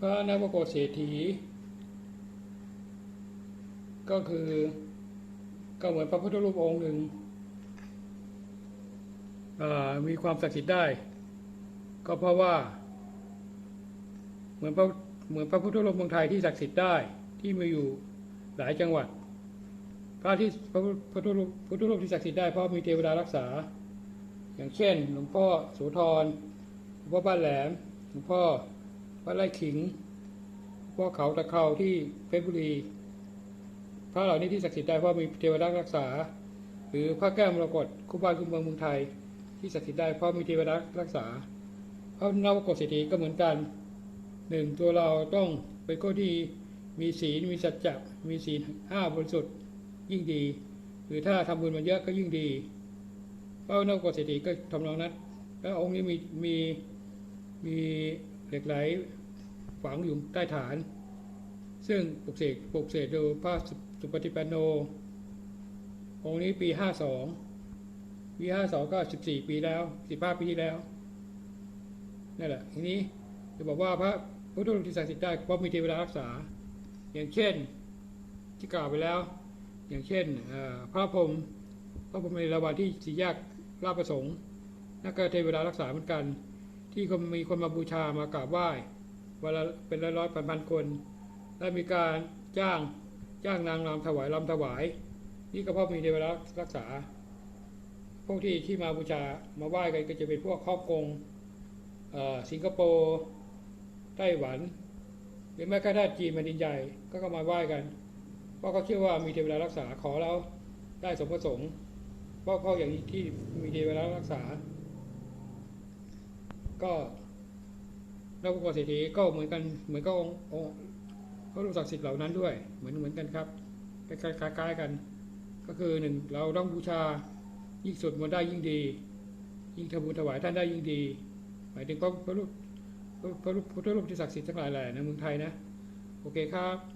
พระนวโกฏเศรษฐี ก็คือก็เหมือนพระพุทธรูปองค์หนึ่งมีความศักดิ์สิทธิ์ได้ ก็เพราะว่า เหมือนพระเหมือนพระพุทธรูปเมืองไทยที่ศักดิ์สิทธิ์ได้ที่มีอยู่หลายจังหวัด พระที่พระพุทธรูปพุทธรูปที่ศักดิ์สิทธิ์ได้เพราะมีเทวดารักษา อย่างเช่น หลวงพ่อโสธรหลวงพ่อบ้านแหลมหลวงพ่อ วัดไร่ขิงวงพ่อเขาตะเคราที่เพชรบุรี พระเหล่านี้ที่ศักดิ์สิทธิ์ได้เพราะมีเทวดารักษา หรือพระแก้วมรกตคู่บ้านคู่เมืองเมืองไทย ที่ศักดิ์สิทธิ์ได้เพราะมีเทวดารักษาพระนวโกฏเศรษฐีก็เหมือนกันหนึ่งตัวเราต้องเป็นคนที่มีศีลมีสัจจะมีศีลห้าบริสุทธิ์ยิ่งดี หรือถ้าทำบุญมาเยอะก็ยิ่งดีพระนวโกฏเศรษฐีก็ทำนองนั้นแล้วองค์นี้มีมีมีเหล็กไหล ฝังอยู่ใต้ฐาน ซึ่งปลุกเสกปลุกเสกโดยพระสุปฏิปันโน องค์นี้ปีห้าสองปีห้าสองก็สิบสี่ปีแล้วสิบห้าปีที่แล้วนั่นแหละทีนี้จะบอกว่าพระพุทธรูปที่ศักดิ์สิทธิ์ได้เพราะมีเทวดารักษา อย่างเช่นที่กล่าวไปแล้ว อย่างเช่นพระพรหมพระพรหมในระหว่างที่สี่แยกราชประสงค์นั่นก็เทวดารักษาเหมือนกัน ที่คนมีคนมาบูชามากราบไหว้ วันละเป็นร้อยร้อยพันพันคน และมีการจ้างจ้างนางรำถวายรำถวาย นี่ก็เพราะมีเทวดารักษา พวกที่ที่มาบูชามาไหว้กันก็จะเป็นพวกฮ่องกงสิงคโปร์ไต้หวัน หรือแม้กระทั่งจีนแผ่นดินใหญ่ก็ก็มาไหว้กัน เพราะเขาเชื่อว่ามีเทวดารักษาขอแล้วได้สมประสงค์เพราะเขาอย่างที่มีเทวดารักษา ก็ แล้วพระเศรษฐีก็เหมือนกันเหมือนกับองค์องค์พระรูปศักดิ์สิทธิ์เหล่านั้นด้วย เหมือนเหมือนกันครับคล้ายๆกัน ก็คือหนึ่งเราต้องบูชายิ่งสวดมนต์ได้ยิ่งดี ยิ่งทำบุญถวายท่านได้ยิ่งดี หมายถึงพระพระรูปพระพระรูปพุทธรูปที่ศักดิ์สิทธิ์ทั้งหลายแหล่ในเมืองไทยนะ โอเคครับ